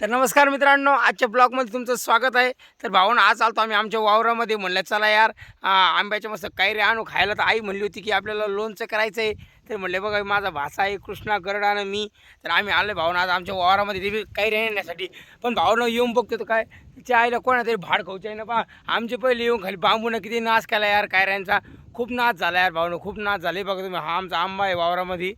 तर नमस्कार मित्रांनो आजच्या ब्लॉगमध्ये तुमचं स्वागत आहे. तर भाऊन आज आलतो आम्ही आमच्या वावरामध्ये. म्हणलं चला यार आंब्याच्या मस्त कायरे आणू खायला तर आई म्हणली होती की आपल्याला लोणचं करायचं आहे तर म्हणले बघा माझा भाचा आहे कृष्णा गरडा आणि मी. तर आम्ही आलो भाऊन आज आमच्या वावरामध्ये ते कायरे येण्यासाठी पण भाऊनं येऊन बघतो तर काय तिच्या आईला कोणा तरी भाड खाऊचे आहे ना पा आमचे पहिले येऊन खाली बांबूनं किती नाश केला यार कायऱ्यांचा खूप नाच झाला यार भाऊनं खूप नाच झाले. बघा तुम्ही हा आमचा आंबा आहे वावरामध्ये.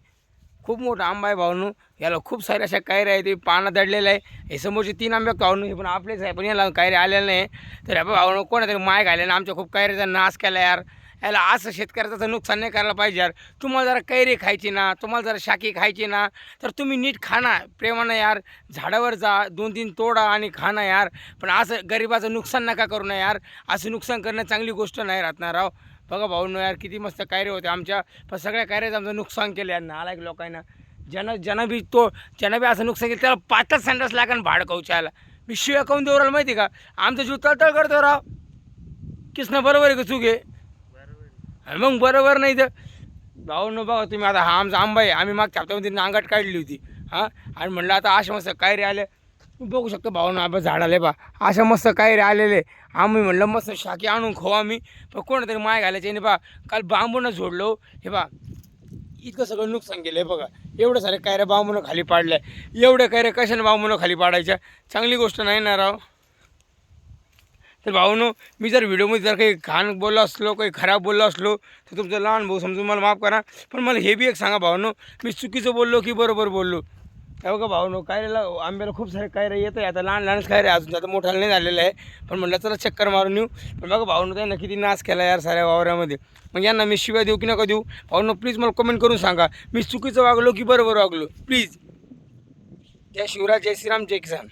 खूप मोठा आंबा आहे भाऊनू याला खूप साऱ्या अशा कायऱ्या आहेत ते पानं दडलेलं आहे. हे समोरचे तीन आंबे भाऊनू हे पण आपलेच आहे पण याला कायरे आलेलं नाही. तर ह्या भाऊनं कोणातरी माय घालेलं आमच्या खूप कायऱ्याचा नाश केला यार. याला असं शेतकऱ्याचं नुकसान नाही करायला पाहिजे यार. तुम्हाला जरा कैरी खायची ना तुम्हाला जरा शाकी खायची ना तर तुम्ही नीट खा प्रेमानं यार झाडावर जा दोन तीन तोडा आणि खा यार. पण असं गरिबाचं नुकसान नका करू ना यार. असं नुकसान करणं चांगली गोष्ट नाही राहत ना राव. बघा भाऊ न यार किती मस्त कायरे होते. आमच्या पण सगळ्या कायऱ्याचं आमचं नुकसान केलं यार नालायक लोकांना. ज्यानं ज्यानं बी तो ज्यानं बी असं नुकसान केलं त्याला पाचच सँडस लागेल भाड कवचायला मी शिव्या काऊन देऊ राहिला माहिती का? आमचं जीव तळतळ करतो राव. किसनं बरोबर आहे का चूक? आहे आणि मग बरोबर नाही तर. भाऊ न बघा तुम्ही आता हा आमचा आंबा आहे. आम्ही मागच्या हप्त्यामध्ये नांगट काढली होती. हां? आणि म्हणलं आता अशा मस्त कायरे आले. बघू शकतो भाऊ ना आपण झाडाले बा. अशा मस्त कायरे आलेले आम्ही म्हणलं मस्त शाकी आणून खाऊ आम्ही. पण कोणतरी माय घालायचे नाही बा काल बांबूनं झोडलो. हे बा इतकं सगळं नुकसान केलं बघा. एवढं सारे कायऱ्या बांबूनं खाली पाडल्या. एवढ्या कायऱ्या कशाने बांबूनं खाली पाडायच्या चांगली गोष्ट नाही ना राव. तर भाऊनो मी जर व्हिडिओमध्ये जर काही घाण बोललो असलो काही खराब बोललो असलो तर तुमचं लहान भाऊ समजून मला माफ करा. पण मला हे बी एक सांगा भाऊनो मी चुकीचं बोललो की बरोबर बोललो? काय बघा भाऊनो कायऱ्याला आंब्याला खूप सारे कायऱ्या येत आहे आता लहान लहानच कायऱ्या अजून आता मोठाला नाही झालेलं आहे. पण म्हटलं चला चक्कर मारून येऊ. पण बघा भाऊनो त्यांना किती नाश केला यार साऱ्या वावरामध्ये. मग यांना मी शिवाय देऊ की नका देऊ? भाऊनो प्लीज मला कमेंट करून सांगा. मी चुकीचं वागलो की बरोबर वागलो? प्लीज जय शिवराज जय श्रीराम जय किसान.